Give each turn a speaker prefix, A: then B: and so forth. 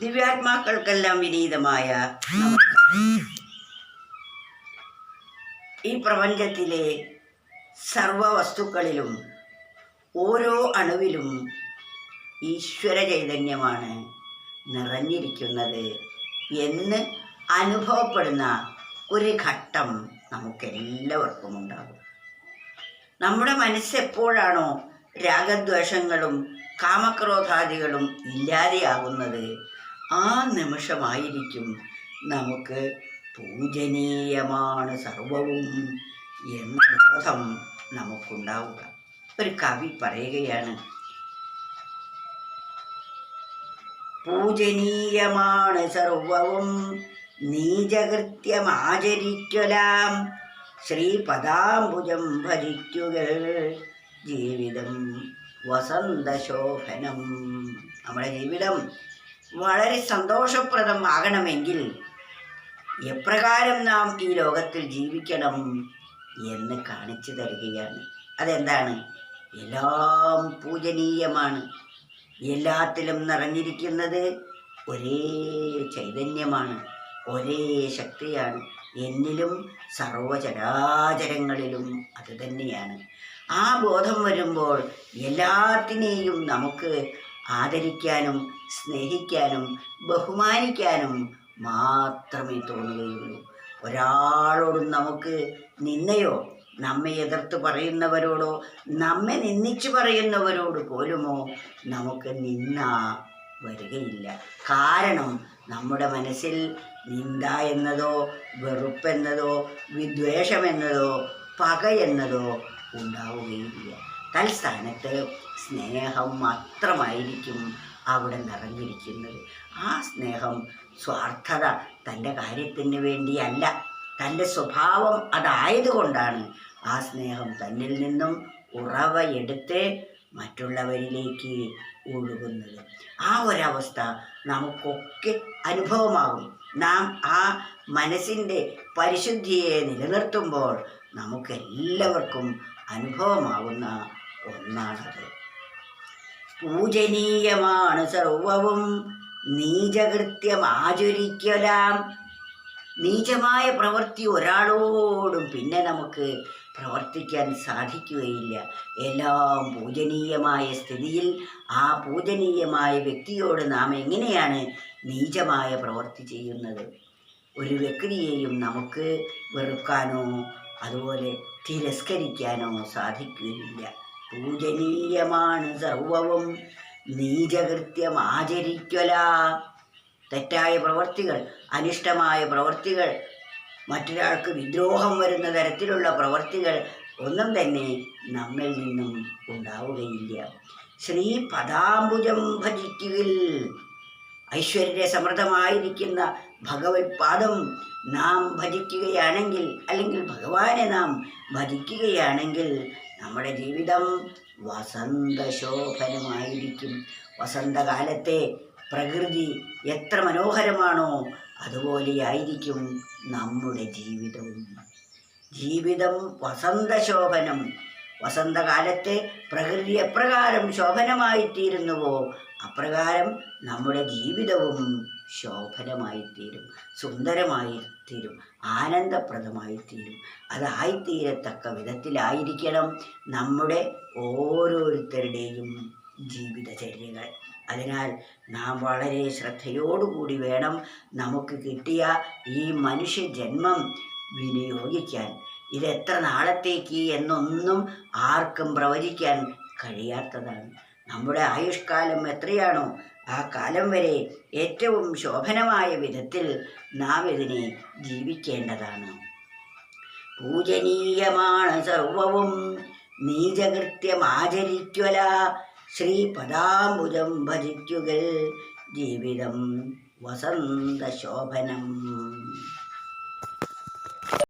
A: ദിവ്യാത്മാക്കൾക്കെല്ലാം വിനീതമായ ഈ പ്രപഞ്ചത്തിലെ സർവവസ്തുക്കളിലും ഓരോ അണുവിലും ഈശ്വര ചൈതന്യമാണ് നിറഞ്ഞിരിക്കുന്നത് എന്ന് അനുഭവപ്പെടുന്ന ഒരു ഘട്ടം നമുക്കെല്ലാവർക്കും ഉണ്ടാകും. നമ്മുടെ മനസ്സെപ്പോഴാണോ രാഗദ്വേഷങ്ങളും കാമക്രോധാദികളും ഇല്ലാതെയാകുന്നത് ആ നിമിഷമായിരിക്കും നമുക്ക് പൂജനീയമാണ് സർവവും എന്ന ബോധം നമുക്കുണ്ടാവുക. ഒരു കവി പറയുകയാണ് പൂജനീയമാണ് സർവവും നീചകൃത്യമാചരിക്കലാം. ശ്രീപദാംബുജം ഭരിക്കുക ജീവിതം വസന്തശോഭനം. നമ്മുടെ ജീവിതം വളരെ സന്തോഷപ്രദമാകണമെങ്കിൽ എപ്രകാരം നാം ഈ ലോകത്തിൽ ജീവിക്കണം എന്ന് കാണിച്ചു തരികയാണ്. അതെന്താണ്? എല്ലാം പൂജനീയമാണ്. എല്ലാത്തിലും നിറഞ്ഞിരിക്കുന്നത് ഒരേ ചൈതന്യമാണ് ഒരേ ശക്തിയാണ്. എന്നിലും സർവചരാചരങ്ങളിലും അത് തന്നെയാണ്. ആ ബോധം വരുമ്പോൾ എല്ലാത്തിനെയും നമുക്ക് ആദരിക്കാനും സ്നേഹിക്കാനും ബഹുമാനിക്കാനും മാത്രമേ തോന്നുകയുള്ളൂ. ഒരാളോടും നമുക്ക് നിന്നയോ നമ്മെ എതിർത്ത് പറയുന്നവരോടോ നമ്മെ നിന്ദിച്ചു പറയുന്നവരോട് പോലുമോ നമുക്ക് നിന്ന വരികയില്ല. കാരണം നമ്മുടെ മനസ്സിൽ നിന്ദ എന്നതോ വെറുപ്പെന്നതോ വിദ്വേഷമെന്നതോ പകയെന്നതോ ഉണ്ടാവുകയില്ല. തൽസ്ഥാനത്ത് സ്നേഹം മാത്രമായിരിക്കും അവിടെ നിറഞ്ഞിരിക്കുന്നത്. ആ സ്നേഹം സ്വാർത്ഥത തന്റെ കാര്യത്തിന് വേണ്ടിയല്ല. തന്റെ സ്വഭാവം അതായതുകൊണ്ടാണ് ആ സ്നേഹം തന്നിൽ നിന്നും ഉറവയെടുത്ത് മറ്റുള്ളവരിലേക്ക് ഒഴുകുന്നത്. ആ ഒരവസ്ഥ നമുക്കൊക്കെ അനുഭവമാകും. നാം ആ മനസ്സിന്റെ പരിശുദ്ധിയെ നിലനിർത്തുമ്പോൾ നമുക്കെല്ലാവർക്കും അനുഭവമാകുന്ന ഒന്നാണത് പൂജനീയമാണ് സർവവും. നീചകൃത്യം ആചരിക്കലാം നീചമായ പ്രവൃത്തി ഒരാളോടും പിന്നെ നമുക്ക് പ്രവർത്തിക്കാൻ സാധിക്കുകയില്ല. എല്ലാം പൂജനീയമായ സ്ഥിതിയിൽ ആ പൂജനീയമായ വ്യക്തിയോട് നാം എങ്ങനെയാണ് നീചമായ പ്രവൃത്തി ചെയ്യുന്നത്? ഒരു വ്യക്തിയെയും നമുക്ക് വെറുക്കാനോ അതുപോലെ തിരസ്കരിക്കാനോ സാധിക്കുകയില്ല. പൂജനീയമാണ് സർവവും. നീചകൃത്യം ആചരിക്കല തെറ്റായ പ്രവർത്തികൾ അനിഷ്ടമായ പ്രവർത്തികൾ മറ്റൊരാൾക്ക് വിദ്രോഹം വരുന്ന തരത്തിലുള്ള പ്രവർത്തികൾ ഒന്നും തന്നെ നമ്മിൽ നിന്നും ഉണ്ടാവുകയില്ല. ശ്രീ പദാംബുജം ഭജിക്കുവിൽ ഐശ്വര്യ സമൃദ്ധമായിരിക്കുന്ന ഭഗവത് പാദം നാം ഭജിക്കുകയാണെങ്കിൽ അല്ലെങ്കിൽ ഭഗവാനെ നാം ഭജിക്കുകയാണെങ്കിൽ നമ്മുടെ ജീവിതം വസന്തശോഭനമായിരിക്കും. വസന്തകാലത്തെ പ്രകൃതി എത്ര മനോഹരമാണോ അതുപോലെയായിരിക്കും നമ്മുടെ ജീവിതവും. ജീവിതം വസന്തശോഭനം. വസന്തകാലത്തെ പ്രകൃതി എപ്രകാരം ശോഭനമായിത്തീരുന്നുവോ അപ്രകാരം നമ്മുടെ ജീവിതവും ശോഭനമായിത്തീരും സുന്ദരമായിത്തീരും ആനന്ദപ്രദമായിത്തീരും. അതായിത്തീരത്തക്ക വിധത്തിലായിരിക്കണം നമ്മുടെ ഓരോരുത്തരുടെയും ജീവിതചര്യകൾ. അതിനാൽ നാം വളരെ ശ്രദ്ധയോടുകൂടി വേണം നമുക്ക് കിട്ടിയ ഈ മനുഷ്യ ജന്മം വിനിയോഗിക്കാൻ. ഇത് എത്ര നാളത്തേക്ക് എന്നൊന്നും ആർക്കും പ്രവചിക്കാൻ കഴിയാത്തതാണ്. നമ്മുടെ ആയുഷ്കാലം എത്രയാണോ ആ കാലം വരെ ഏറ്റവും ശോഭനമായ വിധത്തിൽ നാം ഇതിനെ ജീവിക്കേണ്ടതാണ്. പൂജനീയമാണ് സർവവും നീചകൃത്യം ആചരിക്കുല ശ്രീ പദാംബുജം ഭജിക്കുക ജീവിതം വസന്തശോഭനം